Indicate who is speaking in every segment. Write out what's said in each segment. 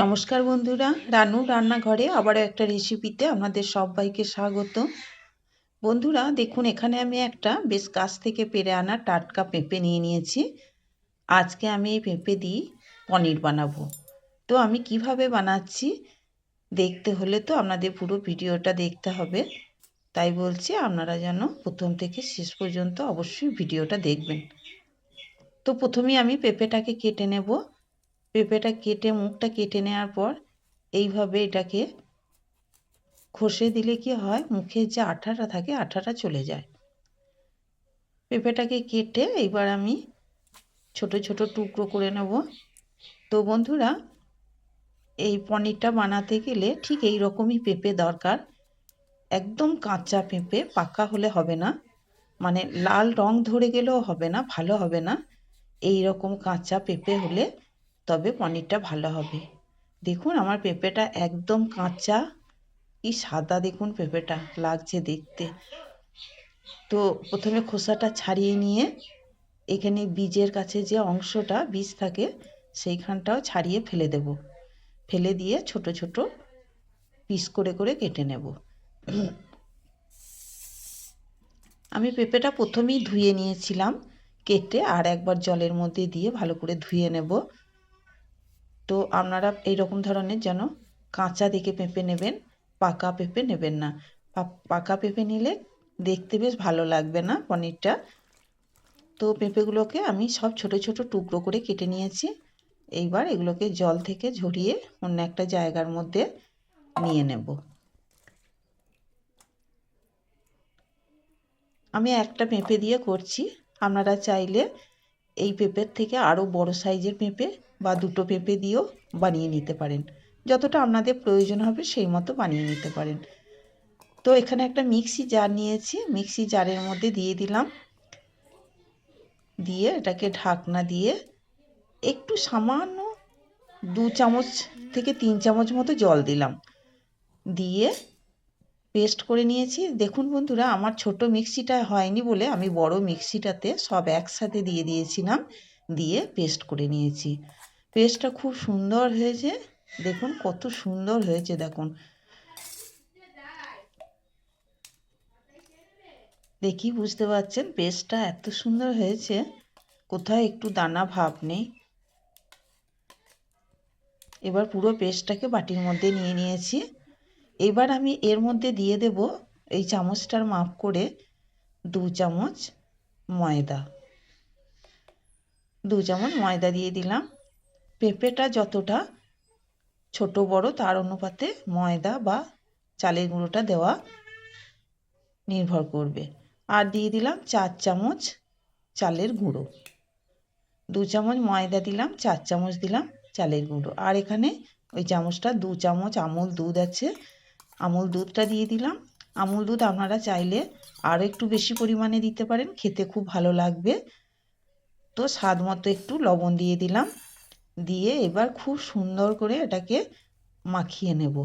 Speaker 1: নমস্কার বন্ধুরা, রানু রান্নাঘরে আবারও একটা রেসিপিতে আপনাদের সবাইকে স্বাগত। বন্ধুরা, দেখুন, এখানে আমি একটা বেশ কাছ থেকে পেরে আনা টাটকা পেঁপে নিয়ে নিয়েছি। আজকে আমি এই পেঁপে দিয়ে পনির বানাবো। তো আমি কীভাবে বানাচ্ছি দেখতে হলে তো আপনাদের পুরো ভিডিওটা দেখতে হবে। তাই বলছি, আপনারা যেন প্রথম থেকে শেষ পর্যন্ত অবশ্যই ভিডিওটা দেখবেন। তো প্রথমেই আমি পেঁপেটাকে কেটে নেব। পেঁপেটা কেটে, মুখটা কেটে নেওয়ার পর এইভাবে এটাকে খসে দিলে কি হয়? মুখের যে আঠাটা থাকে, আঠাটা চলে যায়। পেঁপেটাকে কেটে এইবার আমি ছোট ছোট টুকরো করে নেব। তো বন্ধুরা, এই পনিরটা বানাতে গেলে ঠিক এই রকমই পেঁপে দরকার। একদম কাঁচা পেঁপে, পাকা হলে হবে না। মানে লাল রং ধরে গেলেও হবে না, ভালো হবে না। এই রকম কাঁচা পেঁপে হলে তবে পনিরটা ভালো হবে। দেখুন আমার পেঁপেটা একদম কাঁচা। কি সাদা দেখুন পেঁপেটা, লাগছে দেখতে। তো প্রথমে খোসাটা ছাড়িয়ে নিয়ে এখানে বীজের কাছে যে অংশটা, বীজ থাকে, সেইখানটাও ছাড়িয়ে ফেলে দেব। ফেলে দিয়ে ছোট ছোট পিস করে করে কেটে নেব। আমি পেঁপেটা প্রথমেই ধুয়ে নিয়েছিলাম, কেটে আর একবার জলের মধ্যে দিয়ে ভালো করে ধুয়ে নেব। তো আপনারা এই রকম ধরনের যেন কাঁচা দেখে পেঁপে নেবেন, পাকা পেঁপে নেবেন না। পাকা পেঁপে নিলে দেখতে বেশ ভালো লাগবে না পনিরটা? তো পেঁপেগুলোকে আমি সব ছোট ছোট টুকরো করে কেটে নিয়েছি। এইবার এগুলোকে জল থেকে ঝরিয়ে অন্য একটা জায়গার মধ্যে নিয়ে নেব। আমি একটা পেঁপে দিয়ে করছি। আপনারা চাইলে এই পেঁপের থেকে আরও বড় সাইজের পেঁপে বা দুটো পেঁপে দিয়েও বানিয়ে নিতে পারেন। যতটা আপনাদের প্রয়োজন হবে সেই মতো বানিয়ে নিতে পারেন। তো এখানে একটা মিক্সি জার নিয়েছি। মিক্সি জারের মধ্যে দিয়ে দিলাম। দিয়ে এটাকে ঢাকনা দিয়ে একটু সামান্য দু চামচ থেকে তিন চামচ মতো জল দিলাম। দিয়ে পেস্ট করে নিয়েছি। দেখুন বন্ধুরা, আমার ছোট মিক্সিটা হয়নি বলে আমি বড় মিক্সিটাতে সব একসাথে দিয়ে দিয়েছিলাম। দিয়ে পেস্ট করে নিয়েছি। পেস্টটা খুব সুন্দর হয়েছে। দেখুন কত সুন্দর হয়েছে, দেখুন। দেখি বুঝতে পারছেন? পেস্টটা এত সুন্দর হয়েছে। কোথায় একটু দানা ভাব নেই। এবার পুরো পেস্টটাকে বাটির মধ্যে নিয়ে নিয়েছি। এবার আমি এর মধ্যে দিয়ে দেব এই চামচটার মাপ করে দু চামচ ময়দা। দু চামচ ময়দা দিয়ে দিলাম। পেঁপেটা যতটা ছোট বড়, তার অনুপাতে ময়দা বা চালের গুঁড়োটা দেওয়া নির্ভর করবে। আর দিয়ে দিলাম চার চামচ চালের গুঁড়ো। দু চামচ ময়দা দিলাম, চার চামচ দিলাম চালের গুঁড়ো। আর এখানে ওই চামচটা, দু চামচ আমুল দুধ আছে। আমুল দুধটা দিয়ে দিলাম। আমুল দুধ আপনারা চাইলে আরও একটু বেশি পরিমাণে দিতে পারেন, খেতে খুব ভালো লাগবে। তো স্বাদ মতো একটু লবণ দিয়ে দিলাম। দিয়ে এবার খুব সুন্দর করে এটাকে মাখিয়ে নেব।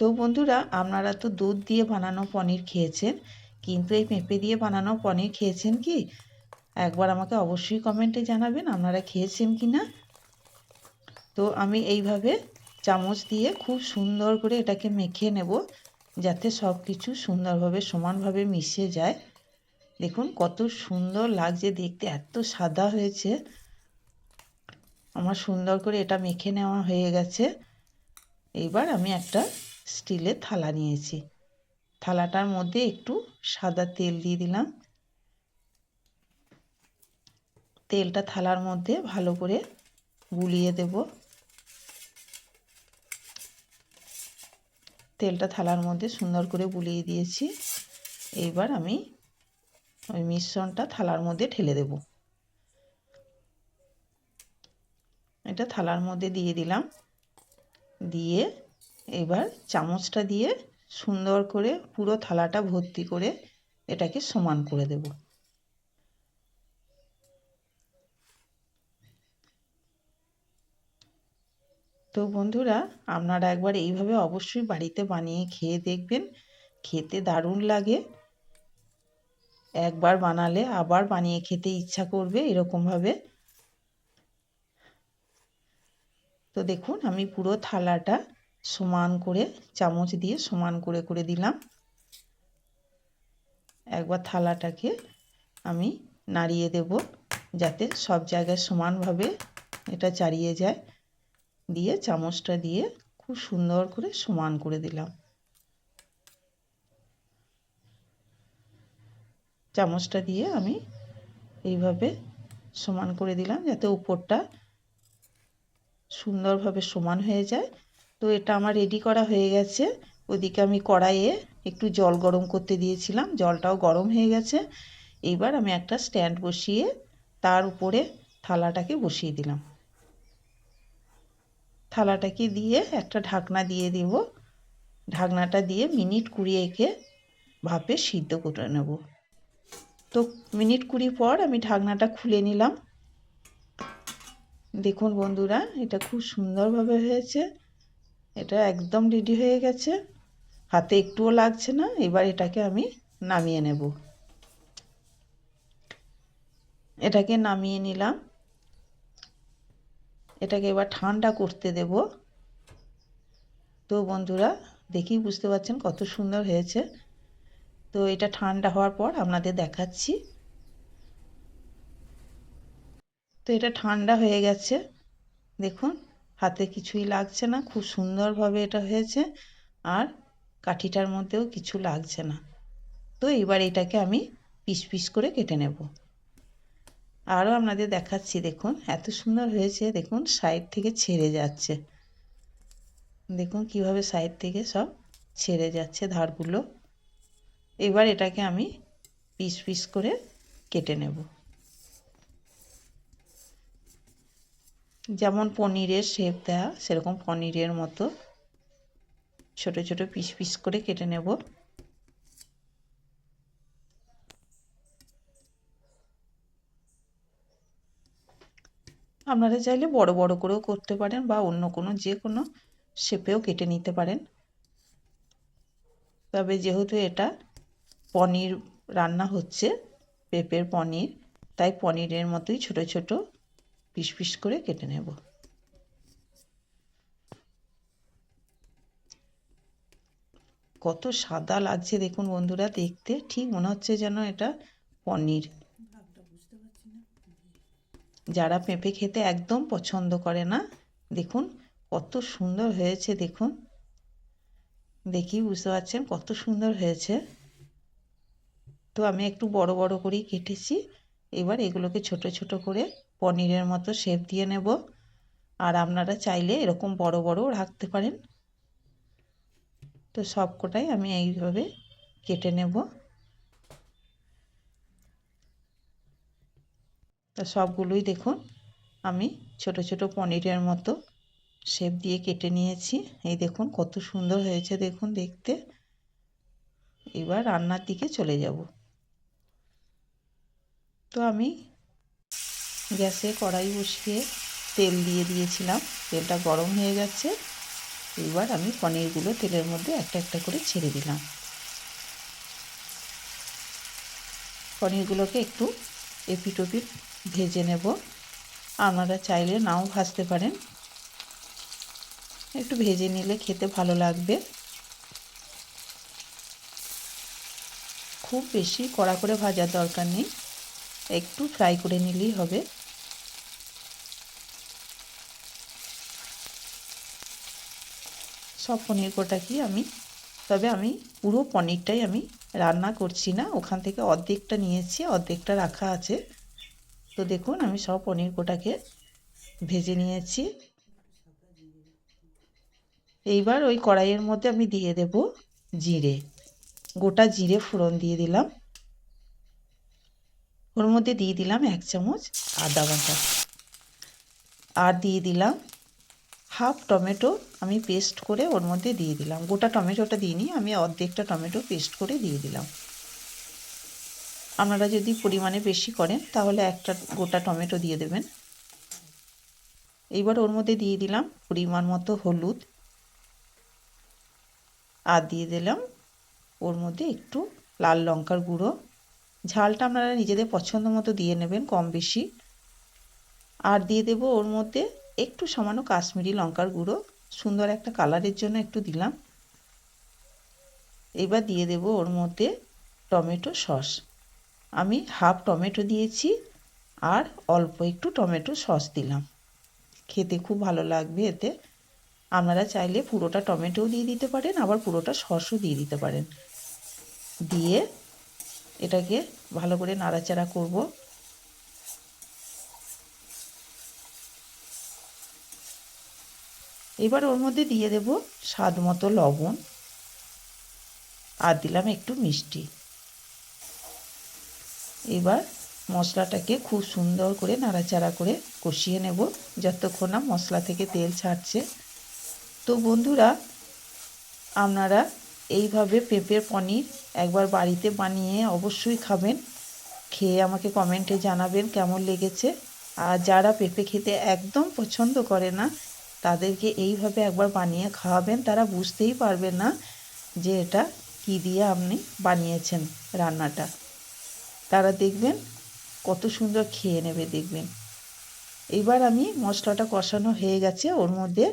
Speaker 1: তো বন্ধুরা, আপনারা তো দুধ দিয়ে বানানো পনির খেয়েছেন, কিন্তু এই পেঁপে দিয়ে বানানো পনির খেয়েছেন কি? একবার আমাকে অবশ্যই কমেন্টে জানাবেন আপনারা খেয়েছেন কি না। তো আমি এইভাবে চামচ দিয়ে খুব সুন্দর করে এটাকে মেখে নেব, যাতে সব কিছু সুন্দরভাবে সমানভাবে মিশে যায়। দেখুন কত সুন্দর লাগছে দেখতে, এত সাদা হয়েছে। আমার সুন্দর করে এটা মেখে নেওয়া হয়ে গেছে। এইবার আমি একটা স্টিলের থালা নিয়েছি। থালাটার মধ্যে একটু সাদা তেল দিয়ে দিলাম। তেলটা থালার মধ্যে ভালো করে গুলিয়ে দেব। তেলটা থালার মধ্যে সুন্দর করে বুলিয়ে দিয়েছি। এইবার আমি ওই মিশ্রণটা থালার মধ্যে ঢেলে দেব। এটা থালার মধ্যে দিয়ে দিলাম। দিয়ে এবার চামচটা দিয়ে সুন্দর করে পুরো থালাটা ভর্তি করে এটাকে সমান করে দেব। তো বন্ধুরা, আপনারা একবার এইভাবে অবশ্যই বাড়িতে বানিয়ে খেয়ে দেখবেন। খেতে দারুণ লাগে। একবার বানালে আবার বানিয়ে খেতে ইচ্ছা করবে এরকমভাবে। তো দেখুন, আমি পুরো থালাটা সমান করে, চামচ দিয়ে সমান করে করে দিলাম। একবার থালাটাকে আমি নাড়িয়ে দেব যাতে সব জায়গায় সমানভাবে এটা চারিয়ে যায়। দিয়ে চামচটা দিয়ে খুব সুন্দর করে সমান করে দিলাম। চামচটা দিয়ে আমি এইভাবে সমান করে দিলাম যাতে উপরটা সুন্দরভাবে সমান হয়ে যায়। তো এটা আমার রেডি করা হয়ে গেছে। ওদিকে আমি কড়াইয়ে একটু জল গরম করতে দিয়েছিলাম, জলটাও গরম হয়ে গেছে। এইবার আমি একটা স্ট্যান্ড বসিয়ে তার উপরে থালাটাকে বসিয়ে দিলাম। থালাটাকে দিয়ে একটা ঢাকনা দিয়ে দেব। ঢাকনাটা দিয়ে মিনিট কুড়ি একে ভাপে সিদ্ধ করে নেব। তো মিনিট কুড়ি পর আমি ঢাকনাটা খুলে নিলাম। দেখুন বন্ধুরা, এটা খুব সুন্দরভাবে হয়েছে। এটা একদম রেডি হয়ে গেছে। হাতে একটুও লাগছে না, এবার এটাকে আমি নামিয়ে নেব। এটাকে নামিয়ে নিলাম। এটাকে এবার ঠান্ডা করতে দেব। তো বন্ধুরা, দেখেই বুঝতে পারছেন কত সুন্দর হয়েছে। তো এটা ঠান্ডা হওয়ার পর আপনাদের দেখাচ্ছি। তো এটা ঠান্ডা হয়ে গেছে। দেখুন, হাতে কিছুই লাগছে না, খুব সুন্দরভাবে এটা হয়েছে। আর কাঠিটার মধ্যেও কিছু লাগছে না। তো এবার এটাকে আমি পিস পিস করে কেটে নেব। আরও আপনাদের দেখাচ্ছি, দেখুন, এত সুন্দর হয়েছে। দেখুন, সাইড থেকে ছেড়ে যাচ্ছে। দেখুন, কীভাবে সাইড থেকে সব ছেড়ে যাচ্ছে ধারগুলো। এবার এটাকে আমি পিস পিস করে কেটে নেব। যেমন পনিরের শেপ দেওয়া সেরকম পনিরের মতো ছোট ছোট পিস পিস করে কেটে নেব। আপনারা চাইলে বড় বড় করেও করতে পারেন বা অন্য কোনো যে কোনো শেপেও কেটে নিতে পারেন। তবে যেহেতু এটা পনির রান্না হচ্ছে, পেঁপের পনির। তাই পনিরের মতোই ছোট ছোট পিস পিস করে কেটে নেব। কত সাদা লাগছে দেখুন বন্ধুরা, দেখতে ঠিক মনে হচ্ছে যেন এটা পনির। যারা পেঁপে খেতে একদম পছন্দ করে না, দেখুন কত সুন্দর হয়েছে, দেখুন। দেখি বুঝতে পারছেন কত সুন্দর হয়েছে। তো আমি একটু বড় বড় করেই কেটেছি। এবার এগুলোকে ছোট ছোট করে পনিরের মতো শেপ দিয়ে নেব। আর আপনারা চাইলে এরকম বড় বড়ও রাখতে পারেন। তো সব কটাই আমি এইভাবে কেটে নেব। তা সবগুলোই দেখুন, আমি ছোট ছোট পনিরের মতো শেপ দিয়ে কেটে নিয়েছি। এই দেখুন কত সুন্দর হয়েছে দেখুন দেখতে। এবার রান্নার দিকে চলে যাব। তো আমি গ্যাসে কড়াই বসিয়ে তেল দিয়ে দিয়েছিলাম। তেলটা গরম হয়ে গেছে। এবার আমি পনিরগুলো তেলের মধ্যে একটা একটা করে ছেড়ে দিলাম। পনিরগুলোকে একটু এপিট ওপিট ভেজে নেব। আপনারা চাইলে নাও ভাজতে পারেন। একটু ভেজে নিলে খেতে ভালো লাগবে। খুব বেশি কড়া করে ভাজার দরকার নেই। একটু ফ্রাই করে নিলেই হবে। সব পনির কি আমি, তবে আমি পুরো পনিরটাই আমি রান্না করছি না, ওখান থেকে অর্ধেকটা নিয়েছি, অর্ধেকটা রাখা আছে। তো দেখুন, আমি সব পনির কোটাকে ভেজে নিয়েছি। এইবার ওই কড়াইয়ের মধ্যে আমি দিয়ে দেব জিরে। গোটা জিরে ফোড়ন দিয়ে দিলাম। ওর মধ্যে দিয়ে দিলাম এক চামচ আদা বাটা। আর দিয়ে দিলাম হাফ টমেটো আমি পেস্ট করে ওর মধ্যে দিয়ে দিলাম। গোটা টমেটোটা দিই দিইনি আমি অর্ধেকটা টমেটো পেস্ট করে দিয়ে দিলাম। আপনারা যদি পরিমাণে বেশি করেন তাহলে একটা গোটা টমেটো দিয়ে দেবেন। এইবার ওর মধ্যে দিয়ে দিলাম পরিমাণ মতো হলুদ। আর দিয়ে দিলাম ওর মধ্যে একটু লাল লঙ্কার গুঁড়ো। ঝালটা আপনারা নিজেদের পছন্দ মতো দিয়ে নেবেন কম বেশি। আর দিয়ে দেব ওর মধ্যে একটু সামান্য কাশ্মীরি লঙ্কার গুঁড়ো। সুন্দর একটা কালারের জন্য একটু দিলাম। এবার দিয়ে দেব ওর মধ্যে টমেটো সস। আমি হাফ টমেটো দিয়েছি আর অল্প একটু টমেটো সস দিলাম। খেতে খুব ভালো লাগবে এতে। আপনারা চাইলে পুরোটা টমেটোও দিয়ে দিতে পারেন, আবার পুরোটা সসও দিয়ে দিতে পারেন। দিয়ে এটাকে ভালো করে নাড়াচাড়া করব। এবার ওর মধ্যে দিয়ে দেব স্বাদ মতো লবণ আর দিলাম একটু মিষ্টি। এবার মশলাটাকে খুব সুন্দর করে নাড়াচাড়া করে কষিয়ে নেব, যতক্ষণ না মশলা থেকে তেল ছাড়ছে। তো বন্ধুরা, আপনারা এইভাবে পেঁপের পনির একবার বাড়িতে বানিয়ে অবশ্যই খাবেন। খেয়ে আমাকে কমেন্টে জানাবেন কেমন লেগেছে। আর যারা পেঁপে খেতে একদম পছন্দ করে না, তাদেরকে এইভাবে একবার বানিয়ে খাওয়াবেন, তারা বুঝতেই পারবে না যে এটা কী দিয়ে আপনি বানিয়েছেন রান্নাটা। তারা দেখবেন কত সুন্দর খেয়ে নেবে দেখবেন। এবার আমি মশলাটা কষানো হয়ে গেছে, ওর মধ্যে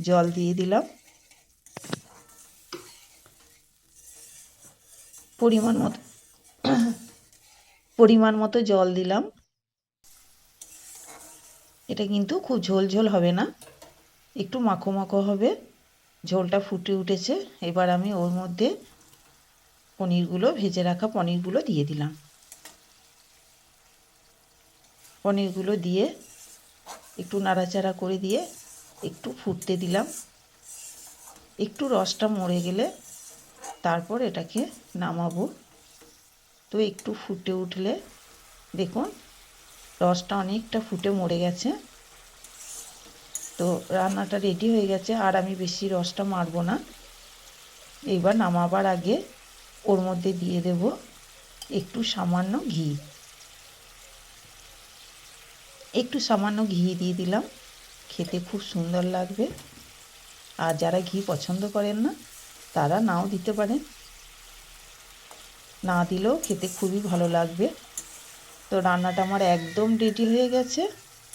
Speaker 1: জল দিয়ে দিলাম। পরিমাণ মতো পরিমাণ মতো জল দিলাম। এটা কিন্তু খুব ঝোল ঝোল হবে না, একটু মাখো মাখো হবে। ঝোলটা ফুটে উঠেছে, এবার আমি ওর মধ্যে পনিরগুলো, ভেজে রাখা পনিরগুলো দিয়ে দিলাম। পনিরগুলো দিয়ে একটু নাড়াচাড়া করে দিয়ে একটু ফুটতে দিলাম। একটু রসটা মরে গেলে তারপর এটাকে নামাবো। তো একটু ফুটে উঠলে দেখুন, রসটা অনেকটা ফুটে মরে গেছে। তো রান্নাটা রেডি হয়ে গেছে, আর আমি বেশি রসটা মারবো না। এইবার নামাবার আগে ওর মধ্যে দিয়ে দেব একটু সামান্য ঘি। একটু সামান্য ঘি দিয়ে দিলাম, খেতে খুব সুন্দর লাগবে। আর যারা ঘি পছন্দ করেন না তারা নাও দিতে পারেন না দিলেও খেতে খুবই ভালো লাগবে। তো রান্নাটা আমার একদম রেডি হয়ে গেছে।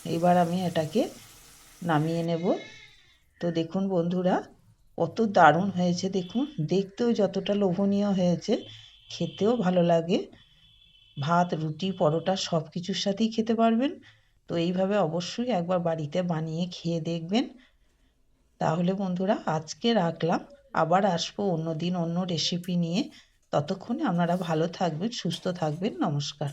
Speaker 1: এবার আমি এটাকে নামিয়ে নেব। তো দেখুন বন্ধুরা, কত দারুণ হয়েছে দেখুন। দেখতেও যতটা লোভনীয় হয়েছে, খেতেও ভালো লাগে। ভাত, রুটি, পরোটা সব কিছুর সাথেই খেতে পারবেন। তো এইভাবে অবশ্যই একবার বাড়িতে বানিয়ে খেয়ে দেখবেন। তাহলে বন্ধুরা, আজকে রাখলাম। আবার আসব অন্য দিন অন্য রেসিপি নিয়ে। ততক্ষণে আপনারা ভালো থাকবেন সুস্থ থাকবেন। নমস্কার।